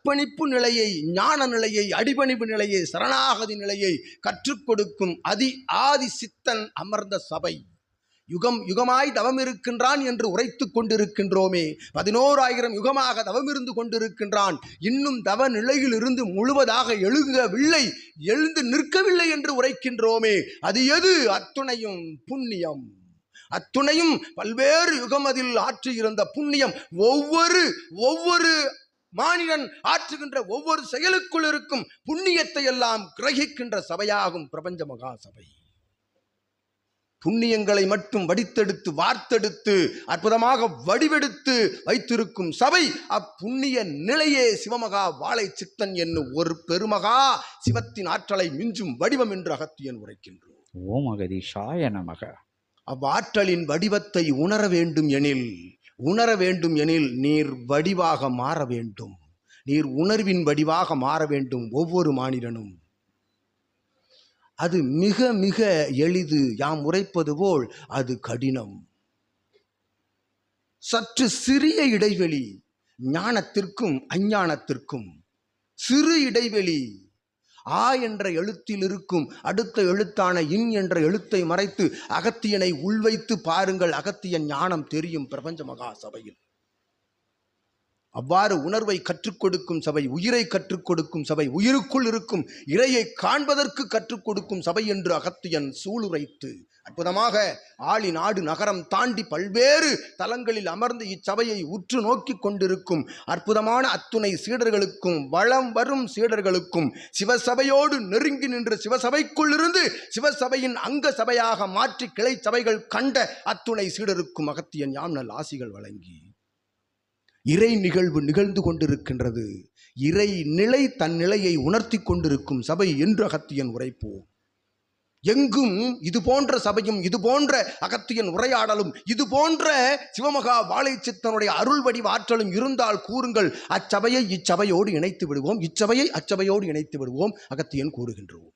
அர்ப்பணிப்பு நிலையை ஞான நிலையை அடிபணிப்பு நிலையை சரணாகதி நிலையை கற்றுக் கொடுக்கும் அதி ஆதி சித்தன் அமர்ந்த சபை. யுகம் யுகமாய் தவம் இருக்கின்றான் என்று உரைத்து கொண்டிருக்கின்றோமே. பதினோராயிரம் யுகமாக தவம் இருந்து கொண்டிருக்கின்றான். இன்னும் தவ நிலையில் இருந்து முழுவதாக எழுகவில்லை எழுந்து நிற்கவில்லை என்று உரைக்கின்றோமே. அது எது? அத்துணையும் புண்ணியம். அத்துணையும் பல்வேறு யுகம் அதில் ஆற்றியிருந்த புண்ணியம். ஒவ்வொரு ஒவ்வொரு மானிடன் ஆற்றுகின்ற ஒவ்வொரு செயலுக்குள் இருக்கும் புண்ணியத்தை எல்லாம் கிரகிக்கின்ற சபையாகும் பிரபஞ்ச மகா சபை புண்ணியங்களை மட்டும் வடித்தெடுத்து வார்த்தெடுத்து அற்புதமாக வடிவெடுத்து வைத்திருக்கும் சபை அப்புண்ணிய நிலையே சிவமகா வாழை சித்தன் என்னும் ஒரு பெருமகா சிவத்தின் ஆற்றலை மிஞ்சும் வடிவம் என்று அகத்தியன் உரைக்கின்றோம் ஓம் அகதீஷாய நமக. அவ்வாற்றலின் வடிவத்தை உணர வேண்டும் எனில் உணர வேண்டும் எனில் நீர் வடிவாக மாற வேண்டும். நீர் உணர்வின் வடிவாக மாற வேண்டும் ஒவ்வொரு மானிடனும். அது மிக மிக எளிது யாம் உரைப்பது போல் அது கடினம். சற்று சிறிய இடைவெளி ஞானத்திற்கும் அஞ்ஞானத்திற்கும். சிறு இடைவெளி ஆ என்ற எழுத்தில் இருக்கும் அடுத்த எழுத்தான இன் என்ற எழுத்தை மறைத்து அகத்தியனை உள்வைத்து பாருங்கள். அகத்தியன் ஞானம் தெரியும் பிரபஞ்ச மகா சபையில் அவ்வாறு உணர்வை கற்றுக் கொடுக்கும் சபை உயிரை கற்றுக் கொடுக்கும் சபை உயிருக்குள் இருக்கும் இறையை காண்பதற்கு கற்றுக் கொடுக்கும் சபை என்று அகத்தியன் சூளுரைத்து அற்புதமாக ஆளி நாடு நகரம் தாண்டி பல்வேறு தலங்களில் அமர்ந்து இச்சபையை உற்று நோக்கி கொண்டிருக்கும் அற்புதமான அத்துணை சீடர்களுக்கும் வளம் வரும் சீடர்களுக்கும் சிவசபையோடு நெருங்கி நின்ற சிவசபைக்குள் இருந்து சிவசபையின் அங்க சபையாக மாற்றி கிளை சபைகள் கண்ட அத்துணை சீடருக்கும் அகத்தியன் யாம் நல் ஆசிகள் வழங்கி. இறை நிகழ்வு நிகழ்ந்து கொண்டிருக்கின்றது. இறை நிலை தன் நிலையை உணர்த்தி கொண்டிருக்கும் சபை என்று அகத்தியன் உரைப்போம். எங்கும் இது போன்ற சபையும் இது போன்ற அகத்தியன் உரையாடலும் இது போன்ற சிவமகா வாழை சித்தனுடைய அருள் வடிவ ஆற்றலும் இருந்தால் கூறுங்கள். அச்சபையை இச்சபையோடு இணைத்து விடுவோம். இச்சபையை அச்சபையோடு இணைத்து விடுவோம். அகத்தியன் கூறுகின்றோம்.